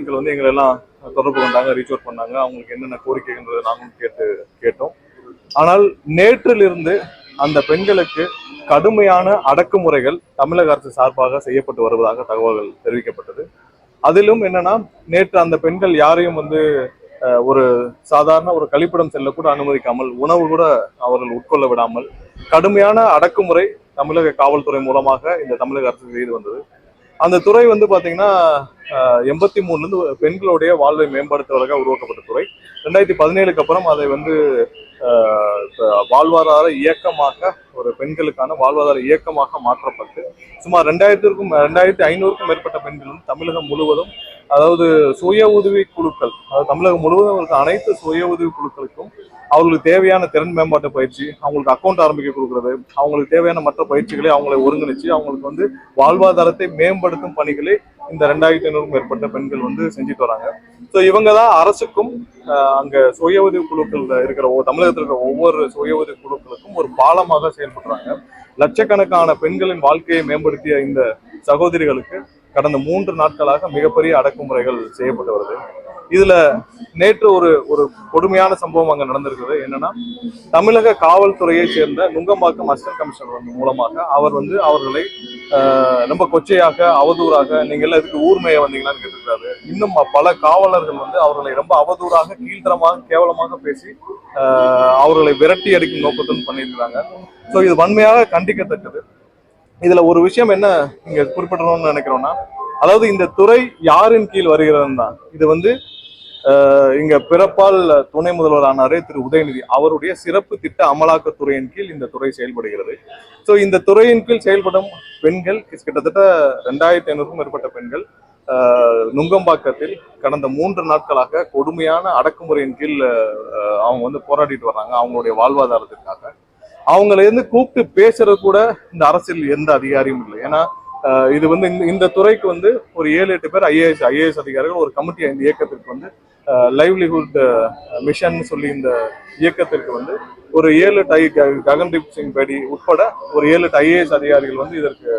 மக்கள் வந்து எங்களை எல்லாம் தொடர்பு கொண்டாங்க ரீச் அவுட் பண்ணாங்க. அவங்களுக்கு என்னென்ன கோரிக்கைன்றது நாங்களும் கேட்டு கேட்டோம். ஆனால் நேற்றிலிருந்து அந்த பெண்களுக்கு கடுமையான அடக்குமுறைகள் தமிழக அரசு சார்பாக செய்யப்பட்டு வருவதாக தகவல்கள் தெரிவிக்கப்பட்டது. அதிலும் என்னன்னா நேற்று அந்த பெண்கள் யாரையும் வந்து அஹ், ஒரு சாதாரண ஒரு கழிப்பிடம் செல்லக்கூட அனுமதிக்காமல் உணவு கூட அவர்கள் உட்கொள்ள விடாமல் கடுமையான அடக்குமுறை தமிழக காவல்துறை மூலமாக இந்த தமிழக அரசு செய்து வந்தது. அந்த துறை வந்து பாத்தீங்கன்னா எண்பத்தி மூணுல இருந்து பெண்களுடைய வாழ்வை மேம்படுத்துவதற்காக உருவாக்கப்பட்ட துறை. ரெண்டாயிரத்தி பதினேழுக்கு அப்புறம் அதை வந்து ஆஹ், வாழ்வாதார இயக்கமாக ஒரு பெண்களுக்கான வாழ்வாதார இயக்கமாக மாற்றப்பட்டு சுமார் ரெண்டாயிரத்திற்கும் ரெண்டாயிரத்தி ஐநூறுக்கும் மேற்பட்ட பெண்கள் வந்து தமிழகம் முழுவதும் அதாவது சுய உதவி குழுக்கள் அதாவது தமிழகம் முழுவதும் இருக்க அனைத்து சுய உதவி குழுக்களுக்கும் அவங்களுக்கு தேவையான திறன் மேம்பாட்டு பயிற்சி அவங்களுக்கு அக்கௌண்ட் ஆரம்பிக்க கொடுக்கறது அவங்களுக்கு தேவையான மற்ற பயிற்சிகளை அவங்களை ஒருங்கிணைச்சு அவங்களுக்கு வந்து வாழ்வாதாரத்தை மேம்படுத்தும் பணிகளை இந்த ரெண்டாயிரத்தி ஐநூறுக்கும் மேற்பட்ட பெண்கள் வந்து செஞ்சுட்டு வராங்க. ஸோ இவங்க தான் அரசுக்கும் அங்கே அங்க சுய உதவி குழுக்கள் இருக்கிற தமிழகத்தில் இருக்கிற ஒவ்வொரு சுய உதவி குழுக்களுக்கும் ஒரு பாலமாக செயல்படுறாங்க. லட்சக்கணக்கான பெண்களின் வாழ்க்கையை மேம்படுத்திய இந்த சகோதரிகளுக்கு கடந்த மூன்று நாட்களாக மிகப்பெரிய அடக்குமுறைகள் செய்யப்பட்டு வருது. இதுல நேற்று ஒரு ஒரு கொடுமையான சம்பவம் அங்க நடந்திருக்குது என்னன்னா தமிழக காவல்துறையை சேர்ந்த நுங்கம்பாக்கம் அசிஸ்டன்ட் கமிஷனர் வந்து மூலமாக அவர் வந்து அவர்களை ஆஹ், ரொம்ப கொச்சையாக அவதூறாக நீங்க எல்லாம் இதுக்கு ஊர்மைய வந்தீங்களான்னு கேட்டிருக்காரு இன்னும் பல காவலர்கள் வந்து அவர்களை ரொம்ப அவதூறாக கீழ்த்தரமாக கேவலமாக பேசி ஆஹ், அவர்களை விரட்டி அடிக்கும் நோக்கத்துடன் பண்ணியிருக்கிறாங்க. ஸோ இது வன்மையாக கண்டிக்கத்தக்கது. இதுல ஒரு விஷயம் என்ன இங்க குறிப்பிடணும்னு நினைக்கிறோம்னா அதாவது இந்த துறை யாரின் கீழ் வருகிறது தான் இது வந்து ஆஹ், இங்க பிறப்பால் துணை முதல்வரானாரே திரு உதயநிதி அவருடைய சிறப்பு திட்ட அமலாக்கத்துறையின் கீழ் இந்த துறை செயல்படுகிறது. ஸோ இந்த துறையின் கீழ் செயல்படும் பெண்கள் கிட்டத்தட்ட ரெண்டாயிரத்தி ஐநூறுக்கும் மேற்பட்ட பெண்கள் ஆஹ், நுங்கம்பாக்கத்தில் கடந்த மூன்று நாட்களாக கொடுமையான அடக்குமுறையின் கீழ் அவங்க வந்து போராடிட்டு வர்றாங்க அவங்களுடைய வாழ்வாதாரத்திற்காக. அவங்களை இருந்து கூப்பிட்டு பேசுறது கூட இந்த அரசியல் எந்த அதிகாரியும் இல்லை. ஏன்னா இது வந்து இந்த இந்த துறைக்கு வந்து ஒரு ஏழு எட்டு பேர் ஐஏஎஸ் ஐஏஎஸ் அதிகாரிகள் ஒரு கமிட்டி இந்த இயக்கத்திற்கு வந்து லைவ்லிஹுட் மிஷன் சொல்லி இந்த இயக்கத்திற்கு வந்து ஒரு ஏழு டை ககன்தீப் சிங் பேடி உட்பட ஒரு ஏழு எட்டு ஐஏஎஸ் அதிகாரிகள் வந்து இதற்கு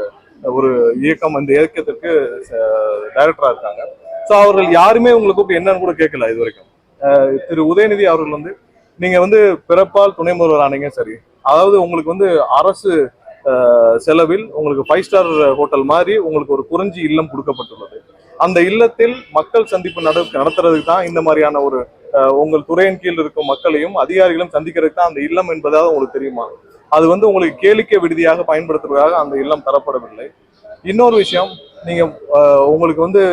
ஒரு இயக்கம் இந்த இயக்கத்திற்கு டைரக்டரா இருக்காங்க. ஸோ அவர்கள் யாருமே உங்களை கூப்பிட்டு என்னன்னு கூட கேட்கல இது வரைக்கும். திரு உதயநிதி அவர்கள் வந்து நீங்க வந்து பிறப்பால் துணை முதல்வர் ஆனீங்க சரி. அதாவது உங்களுக்கு வந்து அரசு செலவில் உங்களுக்கு ஃபைவ் ஸ்டார் ஹோட்டல் மாதிரி உங்களுக்கு ஒரு குறிஞ்சி இல்லம் கொடுக்கப்பட்டுள்ளது. அந்த இல்லத்தில் மக்கள் சந்திப்பு நட நடத்துறதுக்கு தான் இந்த மாதிரியான ஒரு உங்கள் துறையின் கீழ் இருக்கும் மக்களையும் அதிகாரிகளும் சந்திக்கிறதுக்கு தான் அந்த இல்லம் என்பதாக உங்களுக்கு தெரியுமா? அது வந்து உங்களுக்கு கேளிக்கை விடுதியாக பயன்படுத்துவதற்காக அந்த இல்லம் தரப்படவில்லை. இன்னொரு விஷயம் நீங்க உங்களுக்கு வந்து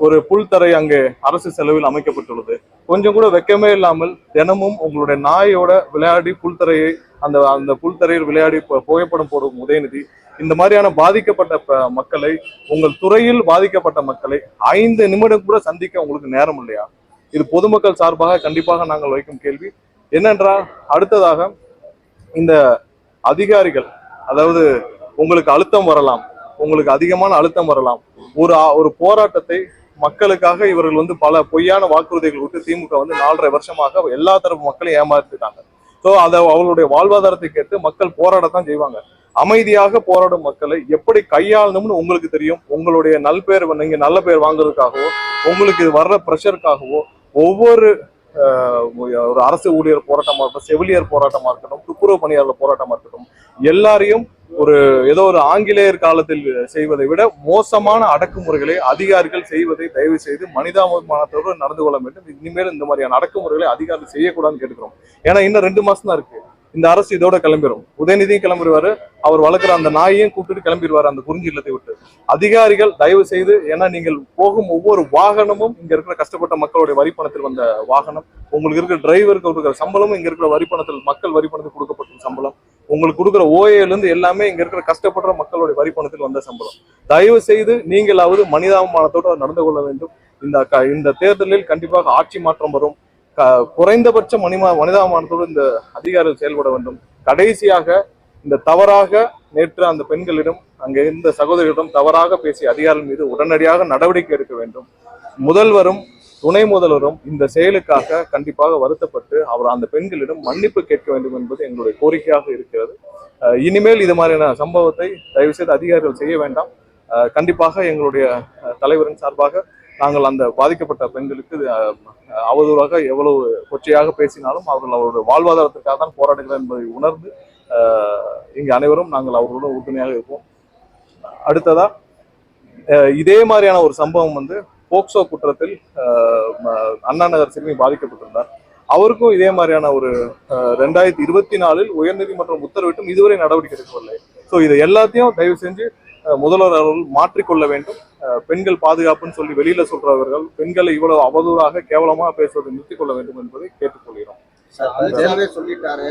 ஒரு புல்தரை அங்கே அரசு செலவில் அமைக்கப்பட்டுள்ளது. கொஞ்சம் கூட வெக்கமே இல்லாமல் தினமும் உங்களுடைய நாயோட விளையாடி புல்தரையை அந்த அந்த புல்தரையில் விளையாடி புகைப்படம் போடும் உதயநிதி இந்த மாதிரியான பாதிக்கப்பட்ட மக்களை உங்கள் துறையில் பாதிக்கப்பட்ட மக்களை ஐந்து நிமிடம் கூட சந்திக்க உங்களுக்கு நேரம் இல்லையா? இது பொதுமக்கள் சார்பாக கண்டிப்பாக நாங்கள் வைக்கும் கேள்வி. என்னென்றால் அடுத்ததாக இந்த அதிகாரிகள் அதாவது உங்களுக்கு அழுத்தம் வரலாம் உங்களுக்கு அதிகமான அழுத்தம் வரலாம் ஒரு ஒரு போராட்டத்தை மக்களுக்காக இவர்கள் வந்து பல பொய்யான வாக்குறுதிகள் விட்டு திமுக வந்து நாலரை வருஷமாக எல்லா தரப்பு மக்களையும் ஏமாத்திட்டாங்க. ஸோ அதை அவங்களுடைய வாழ்வாதாரத்தை கேட்டு மக்கள் போராடத்தான் செய்வாங்க. அமைதியாக போராடும் மக்களை எப்படி கையாளணும்னு உங்களுக்கு தெரியும். உங்களுடைய நல்பேர் நீங்க நல்ல பேர் வாங்குறதுக்காகவோ உங்களுக்கு வர்ற ப்ரெஷருக்காகவோ ஒவ்வொரு ஆஹ், ஒரு அரசு ஊழியர் போராட்டமா இருக்கட்டும் செவிலியர் போராட்டமா இருக்கட்டும் துப்புரவு பணியாளர் போராட்டமா இருக்கட்டும் எல்லாரையும் ஒரு ஏதோ ஒரு ஆங்கிலேயர் காலத்தில் செய்வதை விட மோசமான அடக்குமுறைகளை அதிகாரிகள் செய்வதை தயவு செய்து மனிதாபிமானத்தோடு நடந்து கொள்ள வேண்டும். இனிமேல் இந்த மாதிரியான அடக்குமுறைகளை அதிகாரிகள் செய்யக்கூடாதுன்னு கேட்டுக்கிறோம். ஏன்னா இன்னும் ரெண்டு மாசம் தான் இருக்கு. இந்த அரசு இதோட கிளம்பிடும் உதயநிதியும் கிளம்பிடுவாரு அவர் வளர்க்குற அந்த நாயையும் கூப்பிட்டு கிளம்பிடுவாரு அந்த குறிஞ்சி இல்லத்தை விட்டு. அதிகாரிகள் தயவு செய்து ஏன்னா நீங்கள் போகும் ஒவ்வொரு வாகனமும் இங்க இருக்கிற கஷ்டப்பட்ட மக்களுடைய வரிப்பணத்தில் வந்த வாகனம். உங்களுக்கு இருக்கிற டிரைவருக்கு கொடுக்குற சம்பளமும் இங்க இருக்கிற வரிப்பணத்தில் மக்கள் வரிப்பணத்தில் கொடுக்கப்பட்ட சம்பளம். உங்களுக்கு கொடுக்குற ஓஏல இருந்து எல்லாமே இங்க இருக்கிற கஷ்டப்படுற மக்களுடைய வரிப்பணத்தில் வந்த சம்பளம். தயவு செய்து நீங்களாவது மனிதாபிமானத்தோடு நடந்து கொள்ள வேண்டும். இந்த க- இந்த தேர்தலில் கண்டிப்பாக ஆட்சி மாற்றம் வரும். க- குறைந்தபட்ச மனிமா மனிதாபிமானத்தோடு இந்த அதிகாரிகள் செயல்பட வேண்டும். கடைசியாக இந்த தவறாக நேற்று அந்த பெண்களிடம் அங்கே இருந்த சகோதரிகளிடம் தவறாக பேசிய அதிகாரிகள் மீது உடனடியாக நடவடிக்கை எடுக்க வேண்டும். முதல்வரும் துணை முதல்வரும் இந்த செயலுக்காக கண்டிப்பாக வருத்தப்பட்டு அவர் அந்த பெண்களிடம் மன்னிப்பு கேட்க வேண்டும் என்பது எங்களுடைய கோரிக்கையாக இருக்கிறது. இனிமேல் இது மாதிரியான சம்பவத்தை தயவு செய்து அதிகாரிகள் செய்ய வேண்டாம். கண்டிப்பாக எங்களுடைய தலைவரின் சார்பாக நாங்கள் அந்த பாதிக்கப்பட்ட பெண்களுக்கு அவதூறாக எவ்வளவு கொச்சையாக பேசினாலும் அவர்கள் அவருடைய வாழ்வாதாரத்திற்காக தான் போராடுகிறார் என்பதை உணர்ந்து இங்கு அனைவரும் நாங்கள் அவர்களுடன் உறுதுணையாக இருப்போம். அடுத்ததா இதே மாதிரியான ஒரு சம்பவம் வந்து போக்சோ குற்றத்தில் அண்ணா நகர் சிறுமி பாதிக்கப்பட்டிருந்தார். அவருக்கும் இதே மாதிரியான ஒரு ரெண்டாயிரத்தி இருபத்தி நாலில் உயர்நீதிமன்றம் உத்தரவிட்டும் இதுவரை நடவடிக்கை எடுக்கவில்லை. ஸோ இது எல்லாத்தையும் தயவு செஞ்சு முதல்வர் அவர்கள் மாற்றிக்கொள்ள வேண்டும். பெண்கள் பாதுகாப்புன்னு சொல்லி வெளியில சொல்றவர்கள் பெண்களை இவ்வளவு அவதூறாக கேவலமா பேசுவதை நிறுத்திக் கொள்ள வேண்டும் என்பதை கேட்டுக்கொள்கிறோம். சொல்லிட்டாரு.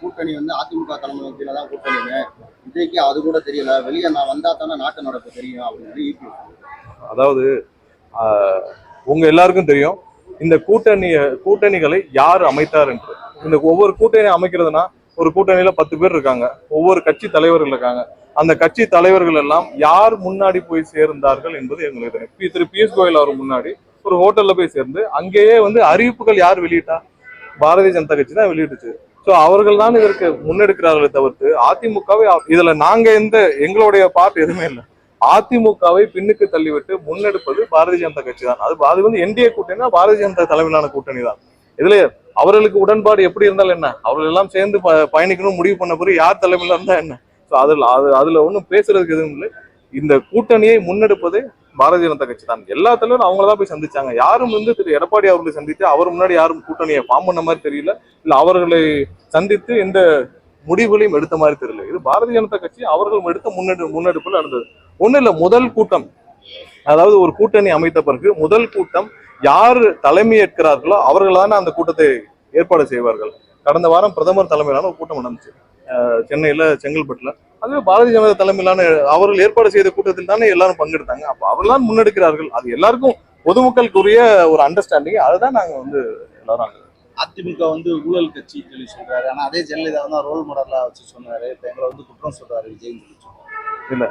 கூட்டணி வந்து அதிமுக தலைமை கீழே தான் கூட்டணிங்க விஜய்க்கு அது கூட தெரியல. வெளியே நான் வந்தா தானே நாட்டு நடப்பு தெரியும் அப்படின்னு. அதாவது உங்க எல்லாருக்கும் தெரியும் இந்த கூட்டணி கூட்டணிகளை யார் அமைத்தார் என்று. இந்த ஒவ்வொரு கூட்டணி அமைக்கிறதுனா ஒரு கூட்டணியில பத்து பேர் இருக்காங்க. ஒவ்வொரு கட்சி தலைவர்கள் இருக்காங்க. அந்த கட்சி தலைவர்கள் எல்லாம் யார் முன்னாடி போய் சேர்ந்தார்கள் என்பது எங்களுக்கு தெரியும். பி- திரு பியூஷ் கோயல் அவர் முன்னாடி ஒரு ஹோட்டல்ல போய் சேர்ந்து அங்கேயே வந்து அறிவிப்புகள் யார் வெளியிட்டா? பாரதிய ஜனதா கட்சி தான் வெளியிட்டுச்சு. ஸோ அவர்கள் தான் இதற்கு முன்னெடுக்கிறார்களே தவிர்த்து அதிமுகவை இதுல நாங்க எந்த எங்களுடைய பார்ட் எதுவுமே இல்லை. அதிமுகவை பின்னுக்கு தள்ளிவிட்டு முன்னெடுப்பது பாரதிய ஜனதா கட்சி தான் அது அது வந்து என்டிஏ கூட்டணினா பாரதிய ஜனதா தலைமையிலான கூட்டணி தான் இதுல அவர்களுக்கு உடன்பாடு எப்படி இருந்தாலும் என்ன? அவர்கள் எல்லாம் சேர்ந்து ப- பயணிக்கணும் முடிவு பண்ண பிறகு யார் தலைமையில இருந்தா என்ன? ஸோ அதுல அது அதுல ஒன்றும் பேசுறதுக்கு எதுவும் இல்லை. இந்த கூட்டணியை முன்னெடுப்பது பாரதிய ஜனதா கட்சி தான் எல்லா தலைவரும் அவங்கள தான் போய் சந்திச்சாங்க. யாரும் வந்து திரு எடப்பாடி அவர்களை சந்தித்து அவர் முன்னாடி யாரும் கூட்டணியை ஃபார்ம் பண்ண மாதிரி தெரியல. இல்ல அவர்களை சந்தித்து இந்த முடிவுகளையும் எடுத்த மாதிரி தெரியல. இது பாரதிய ஜனதா கட்சி அவர்கள் எடுத்த முன்னெடு முன்னெடுப்புல நடந்தது. ஒன்றும் இல்லை முதல் கூட்டம். அதாவது ஒரு கூட்டணி அமைத்த பிறகு முதல் கூட்டம் யார் தலைமை ஏற்கிறார்களோ அவர்கள் அந்த கூட்டத்தை ஏற்பாடு செய்வார்கள். கடந்த வாரம் பிரதமர் தலைமையிலான ஒரு கூட்டம் நடந்துச்சு. சென்னையில் சென்னையில செங்கல்பட்டுல. அதுவே பாரதிய ஜனதா தலைமையிலான அவர்கள் ஏற்பாடு செய்த கூட்டத்தில் தானே எல்லாரும் பங்கெடுத்தாங்க. அப்போ அவர்கள் முன்னெடுக்கிறார்கள். அது எல்லாருக்கும் பொதுமக்களுக்குரிய ஒரு அண்டர்ஸ்டாண்டிங் அதுதான் நாங்கள் வந்து எல்லாரும் அதிமுக வந்து ஊழல் கட்சி சொல்லி சொல்றாரு. ஆனா அதே ஜெயலலிதா தான் ரோல் மாடலா வச்சு சொன்னாரு. இப்ப எங்களை வந்து குற்றம் சொல்றாரு விஜய்னு சொல்லி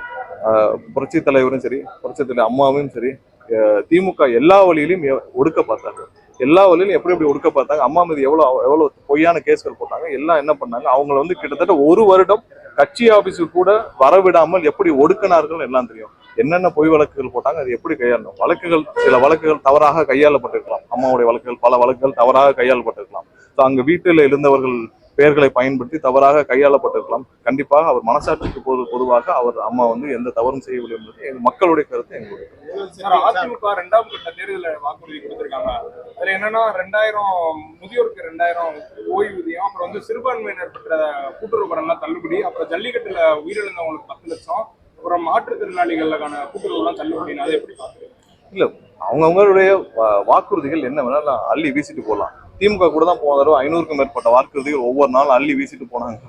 புரட்சி தலைவரும் சரி புரட்சி தலைவர் அம்மாவும் சரி அஹ் திமுக எல்லா வழியிலும் ஒடுக்க பார்த்தாங்க. எல்லா வழியிலும் எப்படி எப்படி ஒடுக்க பார்த்தாங்க அம்மா மீது எவ்வளவு எவ்வளவு பொய்யான கேஸ்கள் போட்டாங்க எல்லாம் என்ன பண்ணாங்க அவங்கள வந்து கிட்டத்தட்ட ஒரு வருடம் கட்சி ஆபீஸுக்கு கூட வரவிடாமல் எப்படி ஒடுக்கினார்கள் எல்லாம் தெரியும். என்னென்ன பொய் வழக்குகள் போட்டாங்க அது எப்படி கையாளணும்? வழக்குகள் சில வழக்குகள் தவறாக கையாளப்பட்டிருக்கலாம். அம்மாவுடைய வழக்குகள் பல வழக்குகள் தவறாக கையாளப்பட்டிருக்கலாம். ஸோ அங்கே வீட்டில் இருந்தவர்கள் பெயர்களை பயன்படுத்தி தவறாக கையாளப்பட்டிருக்கலாம். கண்டிப்பாக அவர் மனசாட்சிக்கு பொது பொதுவாக அவர் அம்மா வந்து எந்த தவறும் செய்யவில்லை என்பது எங்க மக்களுடைய கருத்து எங்களுடைய கருத்து. அதிமுக ரெண்டாம் கட்ட தேர்தலில் வாக்குறுதி கொடுத்திருக்காங்க. அதுல என்னன்னா ரெண்டாயிரம் முதியோருக்கு ரெண்டாயிரம் ஓய்வூதியம் அப்புறம் வந்து சிறுபான்மையினர் பெற்ற கூட்டுறவு கடன்லாம் தள்ளுபடி அப்புறம் ஜல்லிக்கட்டுல உயிரிழந்தவங்களுக்கு பத்து லட்சம் அப்புறம் மாற்றுத்திறனாளிகளுக்கான கூட்டுறவுலாம் தள்ளுபடின்னு அதை எப்படி பார்க்குறீங்க? அவங்கவங்களுடைய அவங்கவுங்களுடைய வாக்குறுதிகள் என்ன வேணாலும் அள்ளி வீசிட்டு போகலாம் திமுக கூட தான் போன தடவை ஐநூறுக்கும் மேற்பட்ட வாக்குறுதிகள் ஒவ்வொரு நாளும் அள்ளி வீசிட்டு போனாங்க.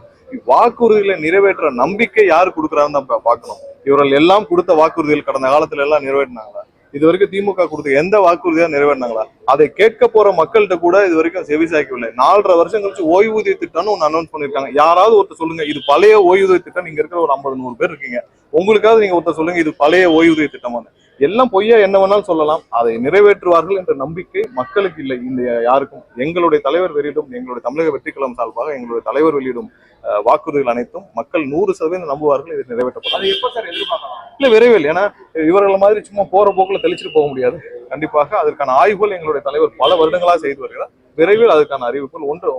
வாக்குறுதிகளை நிறைவேற்ற நம்பிக்கை யார் கொடுக்குறான்னு தான் பார்க்கணும். இவர்கள் எல்லாம் கொடுத்த வாக்குறுதிகள் கடந்த காலத்துல எல்லாம் நிறைவேற்றினாங்க இது வரைக்கும் திமுக கொடுத்த எந்த வாக்குறுதியா நிறைவேறினாங்களா? அதை கேட்க போற மக்கள்கிட்ட கூட இது வரைக்கும் செவிசாய்க்கவில்லை நாலரை வருஷம் கழிச்சு ஓய்வூதிய திட்டம்னு ஒன்று அனௌன்ஸ் பண்ணிருக்காங்க. யாராவது ஒருத்தர் சொல்லுங்க இது பழைய ஓய்வூதிய திட்டம். நீங்க இருக்கிற ஒரு ஐம்பது நூறு பேர் இருக்கீங்க. உங்களுக்காவது நீங்க ஒருத்தர் சொல்லுங்க இது பழைய ஓய்வூதிய திட்டமான. எல்லாம் பொய்யா என்ன வேணாலும் சொல்லலாம். அதை நிறைவேற்றுவார்கள் என்ற நம்பிக்கை மக்களுக்கு இல்லை. இந்த யாருக்கும் எங்களுடைய தலைவர் வெளியிடும் எங்களுடைய தமிழக வெற்றிக்கலம் சார்பாக எங்களுடைய தலைவர் வெளியிடும் வாக்குறுதிகள் அனைத்தும் மக்கள் நூறு சதவீதம் நம்புவார்கள் இது நிறைவேற்றப்படும். இல்ல விரைவில். ஏன்னா இவர்கள் மாதிரி சும்மா போற போக்குல தெளிச்சிட்டு போக முடியாது. கண்டிப்பாக அதற்கான ஆய்வுகள் எங்களுடைய தலைவர் பல வருடங்களா செய்து வருகிறார். விரைவில் அதுக்கான அறிவிப்புகள் ஒன்று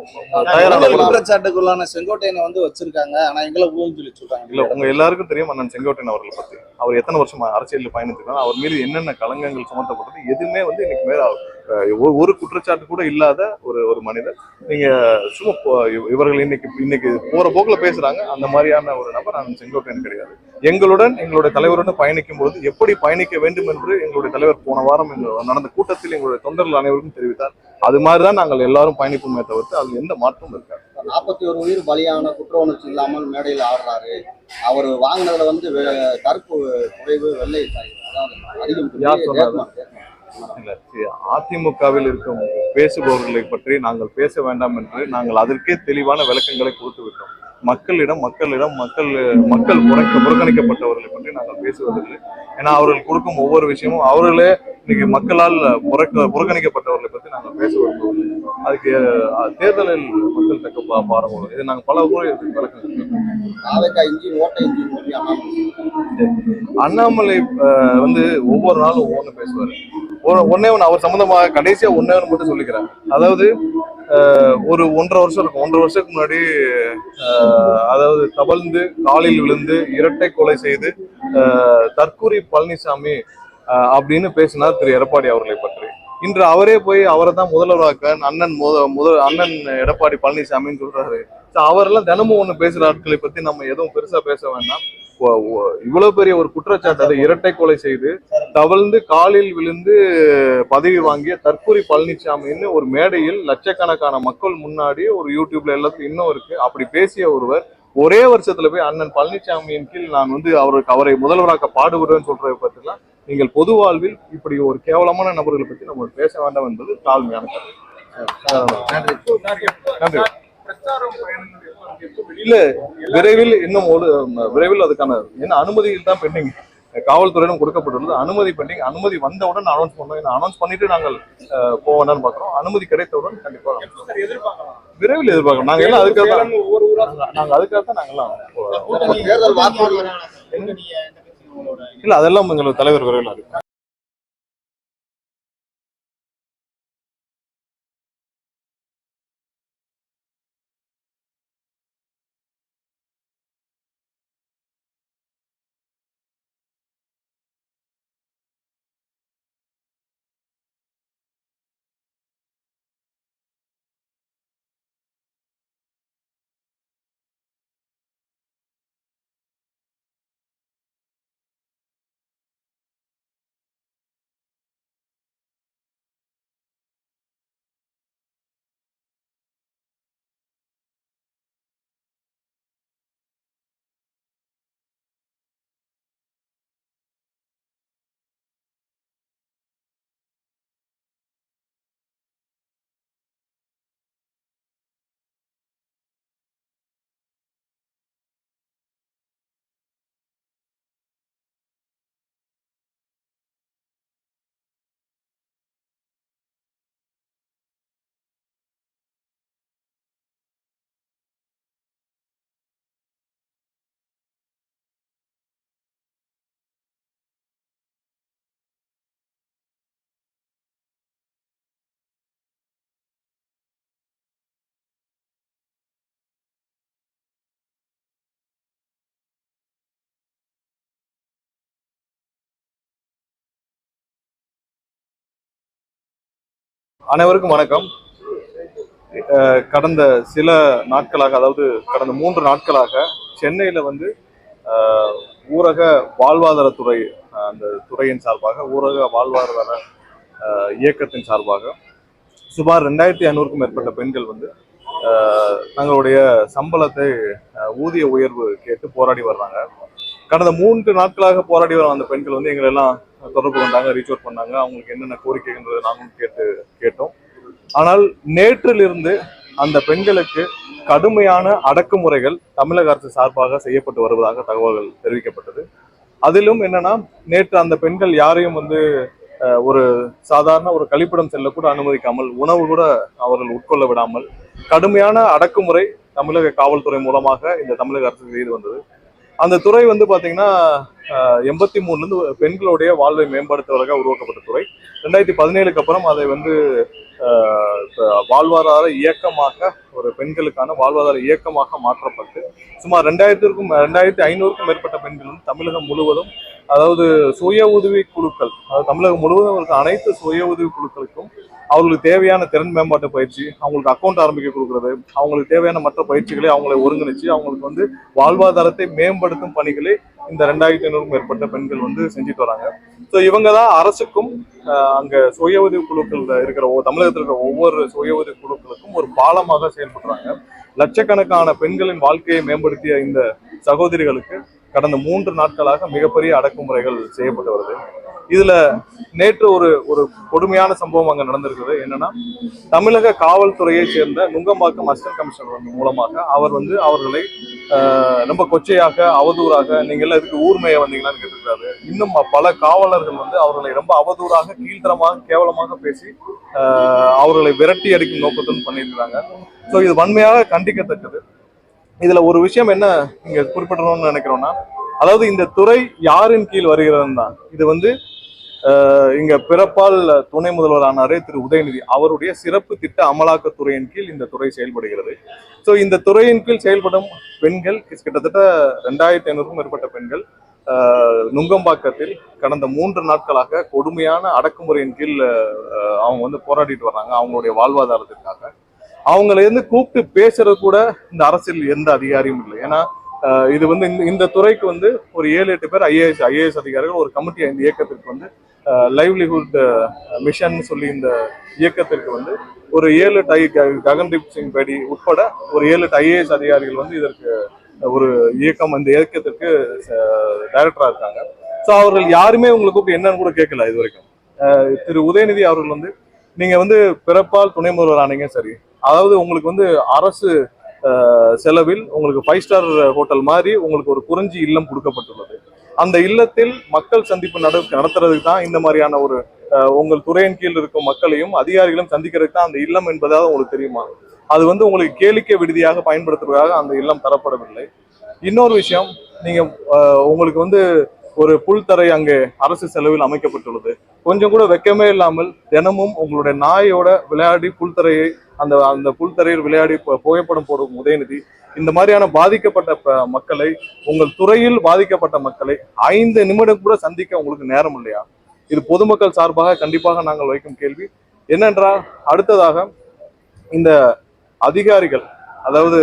குற்றச்சாட்டுக்குள்ளான செங்கோட்டையனை வந்து வச்சிருக்காங்க. ஆனா எங்களை ஊழல் சொல்லி இல்ல உங்க எல்லாருக்கும் தெரியும் அண்ணன் செங்கோட்டையன் அவர்களை பத்தி. அவர் எத்தனை வருஷமா அரசியலில் பயணித்திருக்காரு. அவர் மீது என்னென்ன களங்கங்கள் சுமத்தப்பட்டது எதுவுமே வந்து இன்னைக்கு மேல ஒரு- குற்றச்சாட்டு கூட இல்லாத ஒரு ஒரு மனிதர். நீங்க சும்மா இவர்கள் இன்னைக்கு இன்னைக்கு போற போக்குல பேசுறாங்க. அந்த மாதிரியான ஒரு நபர் அண்ணன் செங்கோட்டையன் கிடையாது. எங்களுடன் எங்களுடைய தலைவருடன் பயணிக்கும் பொழுது எப்படி பயணிக்க வேண்டும் என்று எங்களுடைய தலைவர் போன வாரம் நடந்த கூட்டத்தில் எங்களுடைய தொண்டர்கள் அனைவருக்கும் தெரிவித்தார். அது மாதிரிதான் நாங்கள் எல்லாரும் பயணிப்போமே தவிர்த்து அதுல எந்த மாற்றமும் இருக்காது. நாற்பத்தி ஒரு உயிர் பலியான குற்ற உணர்ச்சி இல்லாமல் மேடையில் ஆடுறாரு. அவர் வாங்கினதுல வந்து கருப்பு குறைவு வெள்ளை அதிமுகவில் இருக்கும் பேசுபவர்களை பற்றி நாங்கள் பேச வேண்டாம் என்று நாங்கள் அதற்கே தெளிவான விளக்கங்களை கொடுத்து விட்டோம். மக்களிடம் மக்களிடம் மக்கள் மக்கள் புறக்க புறக்கணிக்கப்பட்டவர்களை பற்றி நாங்கள் பேசுவதில்லை. ஏன்னா அவர்கள் கொடுக்கும் ஒவ்வொரு விஷயமும் அவர்களே இன்னைக்கு மக்களால் புறக்க புறக்கணிக்கப்பட்டவர்களை பத்தி நாங்க பேச விரும்புவோம் அதுக்கு தேர்தலில் மக்கள் தக்க பா- பாருங்க இது நாங்க பல முறை விளக்கம் பற்றி அண்ணாமலை வந்து ஒவ்வொரு நாளும் ஒவ்வொன்று பேசுவார். ஒன்னே ஒன்று அவர் சம்பந்தமாக கடைசியா ஒன்னே ஒன்று மட்டும் சொல்லிக்கிறேன் அதாவது ஒரு ஒன்றரை வருஷம் இருக்கும். ஒன்றரை வருஷத்துக்கு முன்னாடி அதாவது தவழ்ந்து காலில் விழுந்து இரட்டை கொலை செய்து தற்கூரி பழனிசாமி அஹ், அப்படின்னு பேசினார் திரு எடப்பாடி அவர்களை பற்றி. இன்று அவரே போய் அவரை தான் முதல்வராக்க அண்ணன் முத முதல் அண்ணன் எடப்பாடி பழனிசாமின்னு சொல்றாரு. அவரெல்லாம் தினமும் ஒண்ணு பேசுற ஆட்களை பத்தி நம்ம எதுவும் பெருசா பேச வேண்டாம். இவ்வளவு பெரிய ஒரு குற்றச்சாட்டு இரட்டை கொலை செய்து தவழ்ந்து காலில் விழுந்து பதவி வாங்கிய தற்கூரி பழனிசாமின்னு ஒரு மேடையில் லட்சக்கணக்கான மக்கள் முன்னாடி ஒரு யூடியூப்ல எல்லாத்துக்கும் இன்னும் இருக்கு. அப்படி பேசிய ஒருவர் ஒரே வருஷத்துல போய் அண்ணன் பழனிசாமியின் கீழ் நான் வந்து அவருக்கு அவரை முதல்வராக்க பாடுபடுவேன்னு சொல்றதை பற்றிலாம் நீங்கள் பொது வாழ்வில் இப்படி ஒரு கேவலமான நபர்களை பத்தி நம்ம பேச வேண்டாம் என்பது தாழ்மையான கருத்து. நன்றி. நன்றி. இல்ல விரைவில் இன்னும் ஒரு விரைவில் அதுக்கான என்ன அனுமதிகள் தான் பெண்டிங் காவல்துறையிடம் கொடுக்கப்பட்டுள்ளது. அனுமதி பெண்டிங் அனுமதி வந்தவுடன் அனௌன்ஸ் பண்ணோம் அனௌன்ஸ் பண்ணிட்டு நாங்கள் வேண்டாம்னு பாக்குறோம் அனுமதி கிடைத்தவுடன் கண்டிப்பா விரைவில் எதிர்பார்க்கிறோம். நாங்க எல்லாம் அதுக்காக தான். நாங்க அதுக்காக தான் நாங்கெல்லாம் இல்ல அதெல்லாம் எங்களுக்கு தலைவர் விரைவில் இருக்கு அனைவருக்கும் வணக்கம். கடந்த சில நாட்களாக அதாவது கடந்த மூன்று நாட்களாக சென்னையில் வந்து ஊரக வாழ்வாதாரத்துறை அந்த துறையின் சார்பாக ஊரக வாழ்வாதார இயக்கத்தின் சார்பாக சுமார் ரெண்டாயிரத்தி ஐநூறுக்கும் மேற்பட்ட பெண்கள் வந்து தங்களுடைய சம்பளத்தை ஊதிய உயர்வு கேட்டு போராடி வர்றாங்க. கடந்த மூன்று நாட்களாக போராடி வர அந்த பெண்கள் வந்து எங்களை எல்லாம் தொடர்பு கொண்டாங்க ரீச் அவுட் பண்ணாங்க. அவங்களுக்கு என்னென்ன கோரிக்கைன்றது நாங்களும் கேட்டு கேட்டோம். ஆனால் நேற்றிலிருந்து அந்த பெண்களுக்கு கடுமையான அடக்குமுறைகள் தமிழக அரசு சார்பாக செய்யப்பட்டு வருவதாக தகவல்கள் தெரிவிக்கப்பட்டது. அதிலும் என்னன்னா நேற்று அந்த பெண்கள் யாரையும் வந்து அஹ், ஒரு சாதாரண ஒரு கழிப்பிடம் செல்லக்கூட அனுமதிக்காமல் உணவு கூட அவர்கள் உட்கொள்ள விடாமல் கடுமையான அடக்குமுறை தமிழக காவல்துறை மூலமாக இந்த தமிழக அரசு செய்து வந்தது. அந்த துறை வந்து பார்த்தீங்கன்னா எண்பத்தி மூணுலேருந்து பெண்களுடைய வாழ்வை மேம்படுத்துவதாக உருவாக்கப்பட்ட துறை. ரெண்டாயிரத்தி பதினேழுக்கு அப்புறம் அதை வந்து வாழ்வாதார இயக்கமாக ஒரு பெண்களுக்கான வாழ்வாதார இயக்கமாக மாற்றப்பட்டு சுமார் ரெண்டாயிரத்திற்கும் ரெண்டாயிரத்தி ஐநூறுக்கும் மேற்பட்ட பெண்கள் வந்து தமிழகம் முழுவதும் அதாவது சுய உதவி குழுக்கள் அதாவது தமிழகம் முழுவதும் இருக்க அனைத்து சுய உதவி குழுக்களுக்கும் அவர்களுக்கு தேவையான திறன் மேம்பாட்டு பயிற்சி அவங்களுக்கு அக்கௌண்ட் ஆரம்பிக்க கொடுக்கறது அவங்களுக்கு தேவையான மற்ற பயிற்சிகளை அவங்களை ஒருங்கிணைச்சு அவங்களுக்கு வந்து வாழ்வாதாரத்தை மேம்படுத்தும் பணிகளை இந்த ரெண்டாயிரத்தி ஐநூறுக்கும் மேற்பட்ட பெண்கள் வந்து செஞ்சுட்டு வராங்க. ஸோ இவங்க தான் அரசுக்கும் ஆஹ், அங்க சுய உதவி குழுக்கள் இருக்கிற ஒவ்வொரு- தமிழகத்தில் இருக்கிற ஒவ்வொரு சுய உதவி குழுக்களுக்கும் ஒரு பாலமாக செயல்படுறாங்க. லட்சக்கணக்கான பெண்களின் வாழ்க்கையை மேம்படுத்திய இந்த சகோதரிகளுக்கு கடந்த மூன்று நாட்களாக மிகப்பெரிய அடக்குமுறைகள் செய்யப்பட்டு வருது. இதுல நேற்று ஒரு ஒரு கொடுமையான சம்பவம் அங்க நடந்திருக்குது. என்னன்னா தமிழக காவல்துறையை சேர்ந்த நுங்கம்பாக்கம் அசிஸ்டன்ட் கமிஷனர் மூலமாக அவர் வந்து அவர்களை ஆஹ், ரொம்ப கொச்சையாக அவதூறாக நீங்க எல்லாம் இதுக்கு ஊர்மையை வந்தீங்களான்னு கேட்டிருக்காரு இன்னும் பல காவலர்கள் வந்து அவர்களை ரொம்ப அவதூறாக கீழ்த்தரமாக கேவலமாக பேசி ஆஹ், அவர்களை விரட்டி அடிக்கும் நோக்கத்துடன் பண்ணியிருக்கிறாங்க. ஸோ இது வன்மையாக கண்டிக்கத்தக்கது. இதுல ஒரு விஷயம் என்ன இங்க குறிப்பிடணும்னு நினைக்கிறோம்னா அதாவது இந்த துறை யாரின் கீழ் வருகிறது தான். இது வந்து ஆஹ், இங்க பிறப்பால் துணை முதல்வரானாரே திரு உதயநிதி. அவருடைய சிறப்பு திட்ட அமலாக்கத்துறையின் கீழ் இந்த துறை செயல்படுகிறது. ஸோ இந்த துறையின் கீழ் செயல்படும் பெண்கள் கிட்டத்தட்ட ரெண்டாயிரத்தி ஐநூறுக்கும் மேற்பட்ட பெண்கள் ஆஹ், நுங்கம்பாக்கத்தில் கடந்த மூன்று நாட்களாக கொடுமையான அடக்குமுறையின் கீழ் அவங்க வந்து போராடிட்டு வர்றாங்க அவங்களுடைய வாழ்வாதாரத்திற்காக. அவங்கள இருந்து கூப்பிட்டு பேசுறது கூட இந்த அரசியல் எந்த அதிகாரியும் இல்லை. ஏன்னா இது வந்து இந்த இந்த துறைக்கு வந்து ஒரு ஏழு எட்டு பேர் ஐஏஎஸ் ஐஏஎஸ் அதிகாரிகள் ஒரு கமிட்டி இந்த இயக்கத்திற்கு வந்து லைவ்லிஹுட் மிஷன் சொல்லி இந்த இயக்கத்திற்கு வந்து ஒரு ஏழு எட்டு ஐ க- ககன்தீப் சிங் பேடி உட்பட ஒரு ஏழு எட்டு ஐஏஎஸ் அதிகாரிகள் வந்து இதற்கு ஒரு இயக்கம் அந்த இயக்கத்திற்கு டைரக்டரா இருக்காங்க. ஸோ அவர்கள் யாருமே உங்களை கூப்பிட்டு என்னன்னு கூட கேட்கல இது வரைக்கும். திரு உதயநிதி அவர்கள் வந்து நீங்க வந்து பிறப்பால் துணை முதல்வர் ஆனீங்க சரி. அதாவது உங்களுக்கு வந்து அரசு செலவில் உங்களுக்கு ஃபைவ் ஸ்டார் ஹோட்டல் மாதிரி உங்களுக்கு ஒரு குறிஞ்சி இல்லம் கொடுக்கப்பட்டுள்ளது. அந்த இல்லத்தில் மக்கள் சந்திப்பு நட நடத்துறதுக்கு தான் இந்த மாதிரியான ஒரு உங்கள் துறையின் கீழ் இருக்கும் மக்களையும் அதிகாரிகளும் சந்திக்கிறதுக்கு தான் அந்த இல்லம் என்பதாவது உங்களுக்கு தெரியுமா? அது வந்து உங்களுக்கு கேளிக்கை விடுதியாக பயன்படுத்துவதற்காக அந்த இல்லம் தரப்படவில்லை. இன்னொரு விஷயம் நீங்க உங்களுக்கு வந்து ஒரு புல்தரை அங்கே அரசு செலவில் அமைக்கப்பட்டுள்ளது. கொஞ்சம் கூட வெக்கமே இல்லாமல் தினமும் உங்களுடைய நாயோட விளையாடி புல்தரையை அந்த அந்த புல்தரையில் விளையாடி புகைப்படம் போடும் உதயநிதி இந்த மாதிரியான பாதிக்கப்பட்ட மக்களை உங்கள் துறையில் பாதிக்கப்பட்ட மக்களை ஐந்து நிமிடம் கூட சந்திக்க உங்களுக்கு நேரம் இல்லையா? இது பொதுமக்கள் சார்பாக கண்டிப்பாக நாங்கள் வைக்கும் கேள்வி. என்னென்றால் அடுத்ததாக இந்த அதிகாரிகள் அதாவது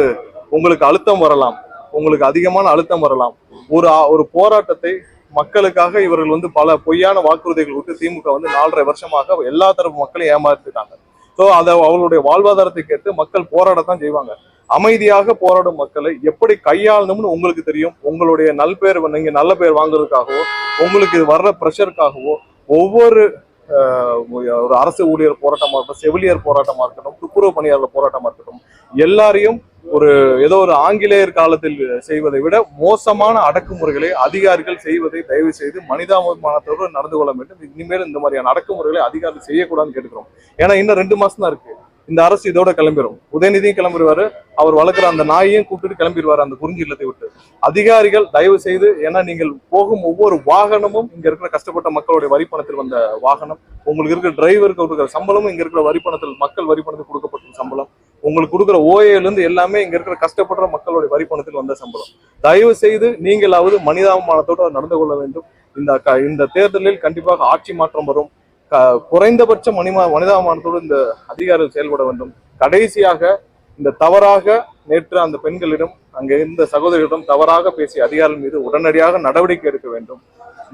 உங்களுக்கு அழுத்தம் வரலாம் உங்களுக்கு அதிகமான அழுத்தம் வரலாம் ஒரு ஒரு போராட்டத்தை மக்களுக்காக இவர்கள் வந்து பல பொய்யான வாக்குறுதிகள் விட்டு திமுக வந்து நாலரை வருஷமாக எல்லா தரப்பு மக்களையும் ஏமாத்திட்டாங்க. ஸோ அதை அவர்களுடைய வாழ்வாதாரத்தை கேட்டு மக்கள் போராடத்தான் செய்வாங்க. அமைதியாக போராடும் மக்களை எப்படி கையாளணும்னு உங்களுக்கு தெரியும். உங்களுடைய நல்பேர் நீங்க நல்ல பேர் வாங்குறதுக்காகவோ உங்களுக்கு வர்ற ப்ரெஷருக்காகவோ ஒவ்வொரு ஆஹ், ஒரு அரசு ஊழியர் போராட்டமா இருக்கட்டும் செவிலியர் போராட்டமா இருக்கட்டும் துப்புரவு பணியாளர் போராட்டமா இருக்கட்டும் எல்லாரையும் ஒரு ஏதோ ஒரு ஆங்கிலேயர் காலத்தில் செய்வதை விட மோசமான அடக்குமுறைகளை அதிகாரிகள் செய்வதை தயவு செய்து மனிதாபிமானத்தோடு நடந்து கொள்ள வேண்டும். இனிமேல் இந்த மாதிரியான அடக்குமுறைகளை அதிகாரிகள் செய்யக்கூடாதுன்னு கேட்டுக்கிறோம். ஏன்னா இன்னும் ரெண்டு மாசம் தான் இருக்கு. இந்த அரசு இதோட கிளம்பிடும் உதயநிதியும் கிளம்பிடுவாரு அவர் வளர்க்குற அந்த நாயையும் கூப்பிட்டு கிளம்பிடுவாரு அந்த குறிஞ்சி இல்லத்தை விட்டு. அதிகாரிகள் தயவு செய்து ஏன்னா நீங்கள் போகும் ஒவ்வொரு வாகனமும் இங்க இருக்கிற கஷ்டப்பட்ட மக்களுடைய வரிப்பணத்தில் வந்த வாகனம். உங்களுக்கு இருக்கிற டிரைவருக்கு கொடுக்குற சம்பளமும் இங்க இருக்கிற வரிப்பணத்தில் மக்கள் வரிப்பணத்தில் கொடுக்கப்பட்ட சம்பளம். உங்களுக்கு கொடுக்குற ஓஏல இருந்து எல்லாமே இங்க இருக்கிற கஷ்டப்படுற மக்களுடைய வரிப்பணத்தில் வந்த சம்பளம். தயவு செய்து நீங்களாவது மனிதாபிமானத்தோடு நடந்து கொள்ள வேண்டும். இந்த க- இந்த தேர்தலில் கண்டிப்பாக ஆட்சி மாற்றம் வரும். க- குறைந்தபட்ச மனிமா மனிதாபிமானத்தோடு இந்த அதிகாரிகள் செயல்பட வேண்டும். கடைசியாக இந்த தவறாக நேற்று அந்த பெண்களிடம் அங்கே இருந்த சகோதரிகளிடம் தவறாக பேசிய அதிகாரிகள் மீது உடனடியாக நடவடிக்கை எடுக்க வேண்டும்.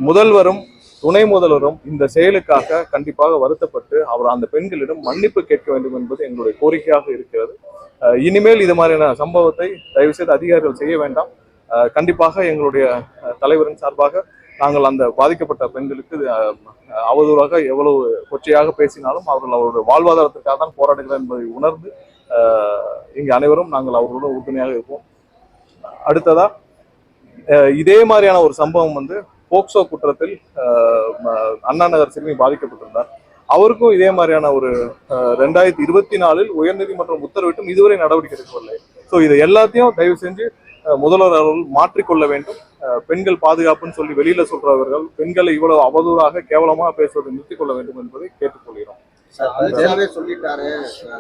முதல்வரும் துணை முதல்வரும் இந்த செயலுக்காக கண்டிப்பாக வருத்தப்பட்டு அவர் அந்த பெண்களிடம் மன்னிப்பு கேட்க வேண்டும் என்பது எங்களுடைய கோரிக்கையாக இருக்கிறது. இனிமேல் இது மாதிரியான சம்பவத்தை தயவு செய்து அதிகாரிகள் செய்ய வேண்டாம். கண்டிப்பாக எங்களுடைய தலைவரின் சார்பாக நாங்கள் அந்த பாதிக்கப்பட்ட பெண்களுக்கு அவதூறாக எவ்வளவு கொச்சையாக பேசினாலும் அவர்கள் அவருடைய வாழ்வாதாரத்திற்காக தான் போராடுகிறார் என்பதை உணர்ந்து இங்கே அனைவரும் நாங்கள் அவர்களுடன் உறுதுணையாக இருப்போம். அடுத்ததா இதே மாதிரியான ஒரு சம்பவம் வந்து போக்சோ குற்றத்தில் அண்ணா நகர் சிறுமி பாதிக்கப்பட்டிருந்தார். அவருக்கும் இதே மாதிரியான ஒரு ரெண்டாயிரத்தி இருபத்தி நாலில் உயர்நீதிமன்றம் உத்தரவிட்டும் இதுவரை நடவடிக்கை எடுக்கவில்லை. ஸோ இது எல்லாத்தையும் தயவு செஞ்சு முதல்வர் அவர்கள் மாற்றிக்கொள்ள வேண்டும். பெண்கள் பாதுகாப்புன்னு சொல்லி வெளியில சொல்றவர்கள் பெண்களை இவ்வளவு அவதூறாக கேவலமாக பேசுவதை நிறுத்திக் கொள்ள வேண்டும் என்பதை கேட்டுக்கொள்கிறோம். சொல்லிட்டாரு.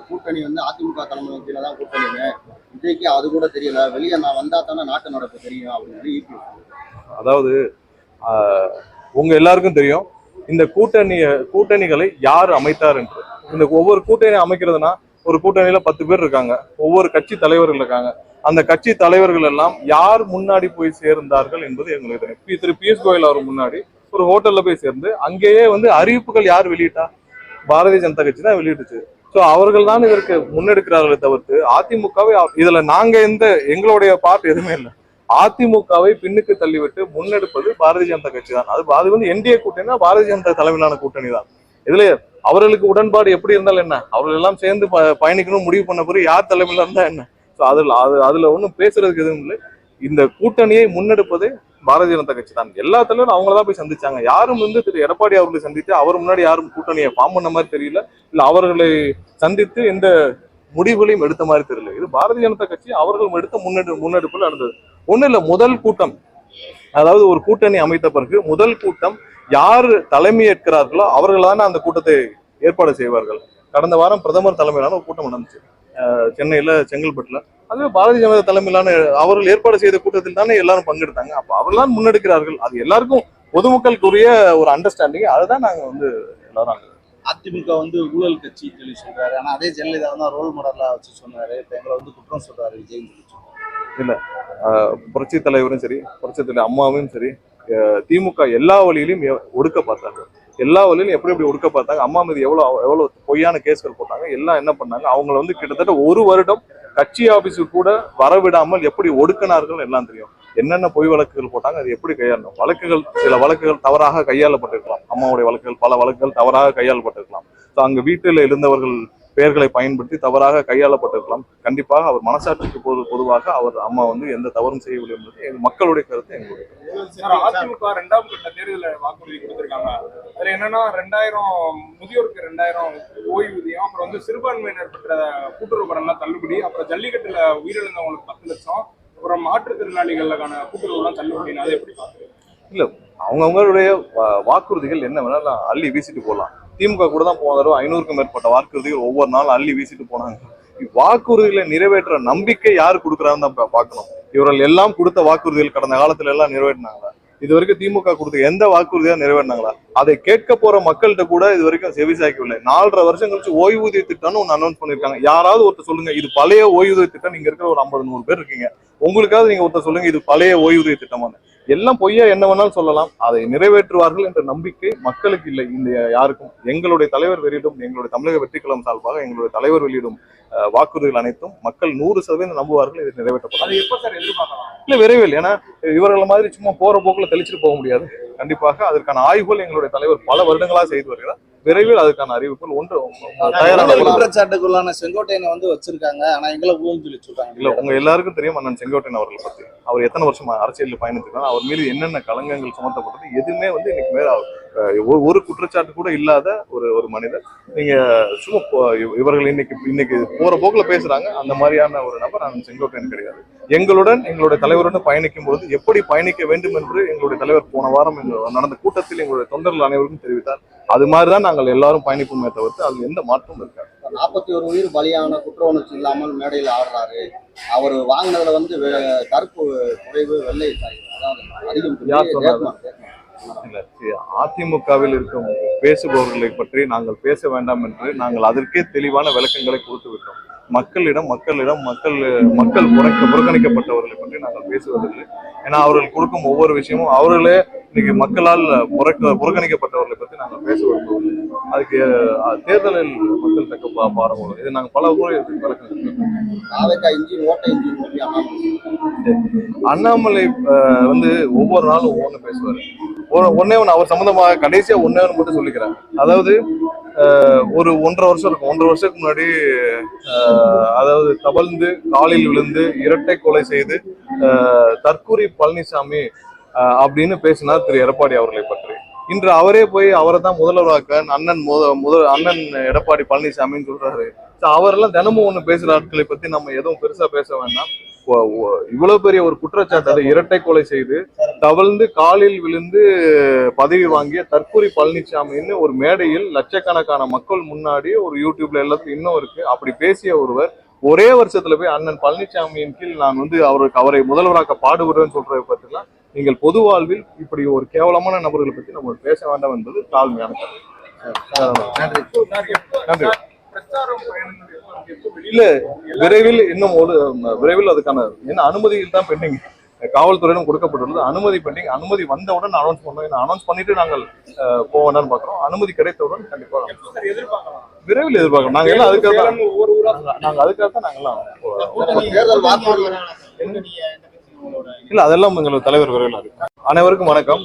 கூட்டணி வந்து அதிமுக தலைமை கீழே தான் கூட்டணின்னு. விஜய்க்கு அது கூட தெரியல. வெளியே நான் வந்தா தானே நாட்டு நடப்பு தெரியும் அப்படின்னு அதாவது உங்க எல்லாருக்கும் தெரியும். இந்த கூட்டணிய கூட்டணிகளை யார் அமைத்தார் என்று. இந்த ஒவ்வொரு கூட்டணி அமைக்கிறதுனா ஒரு கூட்டணியில பத்து பேர் இருக்காங்க. ஒவ்வொரு கட்சி தலைவர்கள் இருக்காங்க. அந்த கட்சி தலைவர்கள் எல்லாம் யார் முன்னாடி போய் சேர்ந்தார்கள் என்பது எங்களுக்கு தெரியும். பி- திரு பியூஷ் கோயல் அவர் முன்னாடி ஒரு ஹோட்டல்ல போய் சேர்ந்து அங்கேயே வந்து அறிவிப்புகள் யார் வெளியிட்டா? பாரதிய ஜனதா கட்சி தான் வெளியிட்டுச்சு. ஸோ அவர்கள் தான் இதற்கு முன்னெடுக்கிறார்களே தவிர்த்து அதிமுகவை இதுல நாங்க எந்த எங்களுடைய பார்ட் எதுவுமே இல்லை. அதிமுகவை பின்னுக்கு தள்ளிவிட்டு முன்னெடுப்பது பாரதிய ஜனதா கட்சி தான் அது அது வந்து என்டிஏ கூட்டணினா பாரதிய ஜனதா தலைமையிலான கூட்டணி தான் இதுல அவர்களுக்கு உடன்பாடு எப்படி இருந்தாலும் என்ன? அவர்கள் எல்லாம் சேர்ந்து ப- பயணிக்கணும் முடிவு பண்ண பிறகு யார் தலைமையில இருந்தா என்ன? ஸோ அதுல அது அதுல ஒன்றும் பேசுறதுக்கு எதுவும் இல்லை. இந்த கூட்டணியை முன்னெடுப்பது பாரதிய ஜனதா கட்சி தான் எல்லா தலைவரும் அவங்கள தான் போய் சந்திச்சாங்க. யாரும் வந்து திரு எடப்பாடி அவர்களை சந்தித்து அவர் முன்னாடி யாரும் கூட்டணியை ஃபார்ம் பண்ண மாதிரி தெரியல. இல்ல அவர்களை சந்தித்து எந்த முடிவுகளையும் எடுத்த மாதிரி தெரியல. இது பாரதிய ஜனதா கட்சி அவர்கள் எடுத்த முன்னெடு முன்னெடுப்பில் நடந்தது. ஒன்றும் இல்லை முதல் கூட்டம். அதாவது ஒரு கூட்டணி அமைத்த பிறகு முதல் கூட்டம் யார் தலைமை ஏற்கிறார்களோ அவர்கள் அந்த கூட்டத்தை ஏற்பாடு செய்வார்கள். கடந்த வாரம் பிரதமர் தலைமையிலான ஒரு கூட்டம் நடந்துச்சு. சென்னையில் செங்கல்பட்டில். அதுவே பாரதிய ஜனதா தலைமையிலான அவர்கள் ஏற்பாடு செய்த கூட்டத்தில் தானே எல்லாரும் பங்கெடுத்தாங்க. அப்போ அவர்கள் தான் முன்னெடுக்கிறார்கள். அது எல்லாருக்கும் பொதுமக்களுக்குரிய ஒரு அண்டர்ஸ்டாண்டிங் அதுதான் நாங்கள் வந்து எல்லாரும் அதிமுக வந்து ஊழல் கட்சி சொல்லி சொல்றாரு. ஆனா அதே ஜெயலலிதா தான் ரோல் மாடலா வச்சு சொன்னாரு. எங்களை வந்து குற்றம் சொல்றாரு விஜய் இல்லை புரட்சி தலைவரும் சரி புரட்சி தலைவர் அம்மாவும் சரி திமுக எல்லா வழியிலையும் ஒடுக்க பார்த்தாங்க எல்லா வழியிலும் எப்படி எப்படி ஒடுக்க பார்த்தாங்க அம்மா மீது எவ்வளோ எவ்வளோ பொய்யான கேஸ்கள் போட்டாங்க எல்லாம் என்ன பண்ணாங்க அவங்கள வந்து கிட்டத்தட்ட ஒரு வருடம் கட்சி ஆபீஸுக்கு கூட வரவிடாமல் எப்படி ஒடுக்கினார்கள் எல்லாம் தெரியும். என்னென்ன பொய் வழக்குகள் போட்டாங்க அது எப்படி கையாளணும் வழக்குகள் சில வழக்குகள் தவறாக கையாளப்பட்டிருக்கலாம். அம்மாவுடைய வழக்குகள் பல வழக்குகள் தவறாக கையாளப்பட்டிருக்கலாம். ஸோ அங்கே வீட்டில் இருந்தவர்கள் பெயர்களை பயன்படுத்தி தவறாக கையாளப்பட்டிருக்கலாம். கண்டிப்பாக அவர் மனசாட்சிக்கு பொது பொதுவாக அவர் அம்மா வந்து எந்த தவறும் செய்யவில்லை என்பது மக்களுடைய கருத்து எங்களுடைய அதிமுக ரெண்டாம் கட்ட தேர்தல வாக்குறுதி கொடுத்திருக்காங்க. அதுல என்னன்னா ரெண்டாயிரம் முதியோருக்கு ரெண்டாயிரம் ஓய்வூதியம் அப்புறம் வந்து சிறுபான்மையினர் பெற்ற கூட்டுறவு கடன்லாம் தள்ளுபடி அப்புறம் ஜல்லிக்கட்டுல உயிரிழந்தவங்களுக்கு பத்து லட்சம் அப்புறம் மாற்றுத்திறனாளிகளுக்கான கூட்டுறவுலாம் தள்ளுபடி அதை எப்படி பாக்குறீங்க அவங்கவங்களுடைய வா- வாக்குறுதிகள் என்ன வேணாலும் அள்ளி வீசிட்டு போகலாம். திமுக கூட தான் போன தடவை ஐநூறுக்கும் மேற்பட்ட வாக்குறுதிகள் ஒவ்வொரு நாள் அள்ளி வீசிட்டு போனாங்க. வாக்குறுதிகளை நிறைவேற்ற நம்பிக்கை யார் கொடுக்குறான்னு தான் பார்க்கணும். இவர்கள் எல்லாம் கொடுத்த வாக்குறுதிகள் கடந்த காலத்துல எல்லாம் நிறைவேற்றினாங்களா இது வரைக்கும் திமுக கொடுத்த எந்த வாக்குறுதியா நிறைவேறினாங்களா? அதை கேட்க போற மக்கள்கிட்ட கூட இது வரைக்கும் செவிசாய்க்கவில்லை. நாலரை வருஷம் கழிச்சு ஓய்வூதிய திட்டம்னு ஒன்று அனௌன்ஸ் பண்ணிருக்காங்க. யாராவது ஒருத்தர் சொல்லுங்க இது பழைய ஓய்வூதிய திட்டம். நீங்க இருக்கிற ஒரு ஐம்பது நூறு பேர் இருக்கீங்க. உங்களுக்காவது நீங்க ஒருத்தர் சொல்லுங்க இது பழைய ஓய்வூதிய திட்டமான்னு. எல்லாம் பொய்யா என்ன வேணாலும் சொல்லலாம். அதை நிறைவேற்றுவார்கள் என்ற நம்பிக்கை மக்களுக்கு இல்லை. இந்த யாருக்கும். எங்களுடைய தலைவர் வெளியிடும் எங்களுடைய தமிழக வெற்றிக்கலம் சார்பாக எங்களுடைய தலைவர் வெளியிடும் வாக்குறுதிகள் அனைத்தும் மக்கள் நூறு சதவீதம் நம்புவார்கள் இது நிறைவேற்றப்படும். அது எப்ப சார் எதிர்பார்க்கலாம்? இல்ல விரைவில். ஏன்னா இவர்கள் மாதிரி சும்மா போற போக்குல தெளிச்சிட்டு போக முடியாது. கண்டிப்பாக அதற்கான ஆய்வுகள் எங்களுடைய தலைவர் பல வருடங்களா செய்து வருகிறார். விரைவில் அதுக்கான அறிவிப்புகள் ஒன்று தயாரான குற்றச்சாட்டுக்குள்ளான செங்கோட்டையனை வந்து வச்சிருக்காங்க. ஆனா எங்களை ஊழல் சொல்லி சொல்றாங்க. இல்ல உங்க எல்லாருக்கும் தெரியும் அண்ணன் செங்கோட்டையன் அவர்கள் பத்தி. அவர் எத்தனை வருஷமா அரசியலில் பயணித்திருக்காரு. அவர் மீது என்னென்ன களங்கங்கள் சுமத்தப்பட்டது எதுவுமே வந்து இன்னைக்கு மேல ஒரு- குற்றச்சாட்டு கூட இல்லாத ஒரு ஒரு மனிதர் நீங்க சும்மா இவர்கள் இன்னைக்கு இன்னைக்கு போற போக்குல பேசுறாங்க. அந்த மாதிரியான ஒரு நபர் நான் செங்கோட்டையன் கிடையாது. எங்களுடன் எங்களுடைய தலைவருடன் பயணிக்கும் போது எப்படி பயணிக்க வேண்டும் என்று எங்களுடைய தலைவர் போன வாரம் நடந்த கூட்டத்தில் எங்களுடைய தொண்டர்கள் அனைவருக்கும் தெரிவித்தார். அது மாதிரிதான் நாங்கள் எல்லாரும் பயணிப்போமே தவிர்த்து அது எந்த மாற்றமும் இருக்காது. நாற்பத்தி ஒரு உயிர் பலியான குற்ற உணர்ச்சி இல்லாமல் மேடையில் ஆடுறாரு. அவர் வாங்கினதுல வந்து கருப்பு குறைவு வெள்ளை அதிகம் அதிமுகவில் இருக்கும் பேசுபவர்களை பற்றி நாங்கள் பேச வேண்டாம் என்று நாங்கள் அதற்கே தெளிவான விளக்கங்களை கொடுத்து விட்டோம் மக்களிடம் மக்களிடம் மக்கள் மக்கள் புறக்க புறக்கணிக்கப்பட்டவர்களை பற்றி நாங்கள் பேசுவதில்லை. ஏன்னா அவர்கள் கொடுக்கும் ஒவ்வொரு விஷயமும் அவர்களே இன்னைக்கு மக்களால் புறக்க புறக்கணிக்கப்பட்டவர்களை பற்றி நாங்கள் பேச விரும்பவில்லை அதுக்கு தேர்தலில் மக்கள் தக்க பா- பாருங்க இது நாங்கள் பல முறை அண்ணாமலை. வந்து ஒவ்வொரு நாளும் ஒவ்வொன்று பேசுவார். ஒன்னே ஒன்று அவர் சம்பந்தமாக கடைசியா ஒன்னே ஒன்று மட்டும் சொல்லிக்கிறேன் அதாவது ஒரு ஒன்றரை வருஷம் இருக்கும். ஒன்றரை வருஷத்துக்கு முன்னாடி அதாவது தவழ்ந்து காலில் விழுந்து இரட்டை கொலை செய்து அஹ், தற்கூரி பழனிசாமி அஹ், அப்படின்னு பேசினார் திரு எடப்பாடி அவர்களை பற்றி. இன்று அவரே போய் அவரை தான் முதல்வராக்க அண்ணன் முத முதல் அண்ணன் எடப்பாடி பழனிசாமின்னு சொல்றாரு. அவரெல்லாம் தினமும் ஒண்ணு பேசுற ஆட்களை பத்தி நம்ம எதுவும் பெருசா பேச வேண்டாம். இவ்வளவு பெரிய ஒரு குற்றச்சாட்டு அதை இரட்டை கொலை செய்து தவழ்ந்து காலில் விழுந்து பதவி வாங்கிய தற்கூரி பழனிசாமின்னு ஒரு மேடையில் லட்சக்கணக்கான மக்கள் முன்னாடி ஒரு யூடியூப்ல எல்லாத்துக்கும் இன்னும் இருக்கு. அப்படி பேசிய ஒருவர் ஒரே வருஷத்துல போய் அண்ணன் பழனிசாமியின் கீழ் நான் வந்து அவருக்கு அவரை முதல்வராக்க பாடுபடுவேன்னு சொல்றதை பற்றிலாம் நீங்கள் பொது வாழ்வில் இப்படி ஒரு கேவலமான நபர்களை பத்தி நம்ம பேச வேண்டாம் என்பது தாழ்மையான எப்போ நன்றி. இல்ல விரைவில் இன்னும் ஒரு விரைவில் அதுக்கான என்ன அனுமதிகள் தான் பெண்டிங் காவல்துறையிடம் கொடுக்கப்பட்டுள்ளது. அனுமதி பெண்டிங் அனுமதி வந்தவுடன் அனௌன்ஸ் பண்ணோம் அனௌன்ஸ் பண்ணிட்டு நாங்கள் வேண்டாம்னு பாக்குறோம். அனுமதி கிடைத்தவுடன் கண்டிப்பா எப்போ சார் எதிர்பார்க்கலாம் விரைவில் எதிர்பார்க்கிறோம் நாங்க எல்லாம் அதுக்காக தான். நாங்க- நாங்க அதுக்காக தான். தேர்தல் வாக்குறுதி இல்ல அதெல்லாம் எங்களுக்கு தலைவர் விரைவில் இருக்கு அனைவருக்கும் வணக்கம்.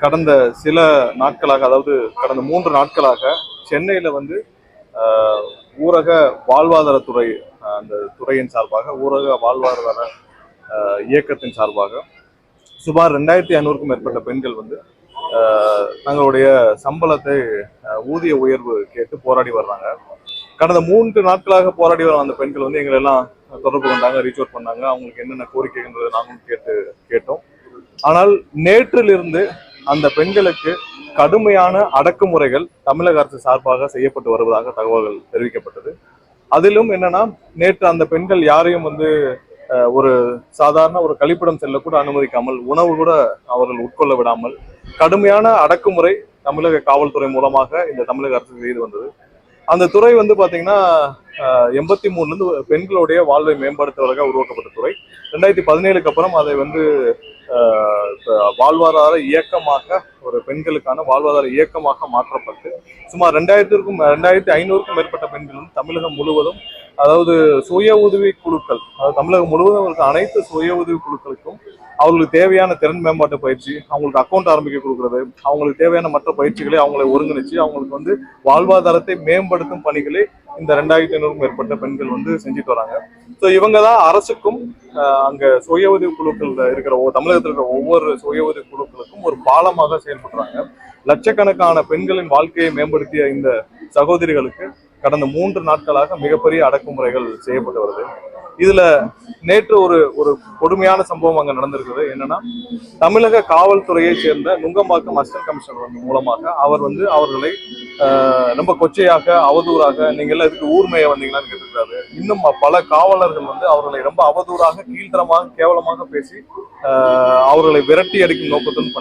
கடந்த சில நாட்களாக அதாவது கடந்த மூன்று நாட்களாக சென்னையில் வந்து ஊரக வாழ்வாதாரத்துறை அந்த துறையின் சார்பாக ஊரக வாழ்வாதார இயக்கத்தின் சார்பாக சுமார் ரெண்டாயிரத்தி ஐநூறுக்கும் மேற்பட்ட பெண்கள் வந்து தங்களுடைய சம்பளத்தை ஊதிய உயர்வு கேட்டு போராடி வர்றாங்க. கடந்த மூன்று நாட்களாக போராடி வர அந்த பெண்கள் வந்து எங்களை எல்லாம் தொடர்பு கொண்டாங்க ரீச் அவுட் பண்ணாங்க. அவங்களுக்கு என்னென்ன கோரிக்கைன்றது நாங்களும் கேட்டு கேட்டோம். ஆனால் நேற்றிலிருந்து அந்த பெண்களுக்கு கடுமையான அடக்குமுறைகள் தமிழக அரசு சார்பாக செய்யப்பட்டு வருவதாக தகவல்கள் தெரிவிக்கப்பட்டது. அதிலும் என்னன்னா நேற்று அந்த பெண்கள் யாரையும் வந்து அஹ், ஒரு சாதாரண ஒரு கழிப்பிடம் செல்லக்கூட அனுமதிக்காமல் உணவு கூட அவர்கள் உட்கொள்ள விடாமல் கடுமையான அடக்குமுறை தமிழக காவல்துறை மூலமாக இந்த தமிழக அரசு செய்து வந்தது. அந்த துறை வந்து பாத்தீங்கன்னா எண்பத்தி மூணுல இருந்து பெண்களுடைய வாழ்வை மேம்படுத்துவதற்காக உருவாக்கப்பட்ட துறை. ரெண்டாயிரத்தி பதினேழுக்கு அப்புறம் அதை வந்து வாழ்வாதார இயக்கமாக ஒரு பெண்களுக்கான வாழ்வாதார இயக்கமாக மாற்றப்பட்டு சுமார் ரெண்டாயிரத்திற்கும் ரெண்டாயிரத்தி ஐநூறுக்கும் மேற்பட்ட பெண்கள் வந்து தமிழகம் முழுவதும் அதாவது சுய உதவி குழுக்கள் அதாவது தமிழகம் முழுவதும் இருக்க அனைத்து சுய உதவி குழுக்களுக்கும் அவங்களுக்கு தேவையான திறன் மேம்பாட்டு பயிற்சி அவங்களுக்கு அக்கௌண்ட் ஆரம்பிக்க கொடுக்கறது அவங்களுக்கு தேவையான மற்ற பயிற்சிகளை அவங்களை ஒருங்கிணைச்சு அவங்களுக்கு வந்து வாழ்வாதாரத்தை மேம்படுத்தும் பணிகளை இந்த ரெண்டாயிரத்தி ஐநூறுக்கும் மேற்பட்ட பெண்கள் வந்து செஞ்சுட்டு வராங்க. ஸோ இவங்க தான் அரசுக்கும் அங்கே சுய உதவி குழுக்கள் இருக்கிற தமிழகத்தில் இருக்கிற ஒவ்வொரு சுய உதவி குழுக்களுக்கும் ஒரு பாலமாக செயல்படுறாங்க. லட்சக்கணக்கான பெண்களின் வாழ்க்கையை மேம்படுத்திய இந்த சகோதரிகளுக்கு கடந்த மூன்று நாட்களாக மிகப்பெரிய அடக்குமுறைகள் செய்யப்பட்டு வருது. இதுல நேற்று ஒரு ஒரு கொடுமையான சம்பவம் அங்க நடந்திருக்குது என்னன்னா தமிழக காவல்துறையை சேர்ந்த நுங்கம்பாக்கம் அசிஸ்டன்ட் கமிஷனர் மூலமாக அவர் வந்து அவர்களை ஆஹ், ரொம்ப கொச்சையாக அவதூறாக நீங்க எல்லாம் இதுக்கு ஊர்மையை வந்தீங்களான்னு கேட்டிருக்காரு. இன்னும் பல காவலர்கள் வந்து அவர்களை ரொம்ப அவதூறாக கீழ்த்தரமாக கேவலமாக பேசி ஆஹ், அவர்களை விரட்டி அடிக்கும் நோக்கத்துடன் பண்ணி